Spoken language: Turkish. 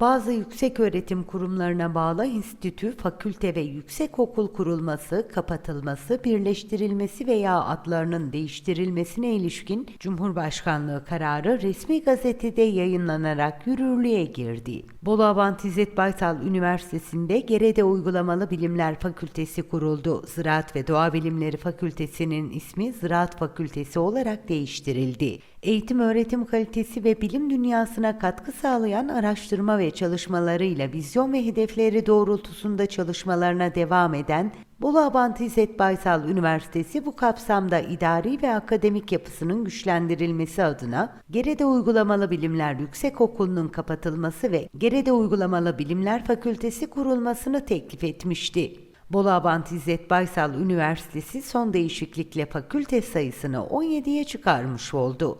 Bazı yüksek öğretim kurumlarına bağlı enstitü, fakülte ve yüksekokul kurulması, kapatılması, birleştirilmesi veya adlarının değiştirilmesine ilişkin Cumhurbaşkanlığı kararı resmi gazetede yayınlanarak yürürlüğe girdi. Bolu Abant İzzet Baysal Üniversitesi'nde Gerede Uygulamalı Bilimler Fakültesi kuruldu. Ziraat ve Doğa Bilimleri Fakültesi'nin ismi Ziraat Fakültesi olarak değiştirildi. Eğitim öğretim kalitesi ve bilim dünyasına katkı sağlayan araştırma ve çalışmalarıyla vizyon ve hedefleri doğrultusunda çalışmalarına devam eden Bolu Abant İzzet Baysal Üniversitesi bu kapsamda idari ve akademik yapısının güçlendirilmesi adına Gerede Uygulamalı Bilimler Yüksekokulu'nun kapatılması ve Gerede Uygulamalı Bilimler Fakültesi kurulmasını teklif etmişti. Bolu Abant İzzet Baysal Üniversitesi son değişiklikle fakülte sayısını 17'ye çıkarmış oldu.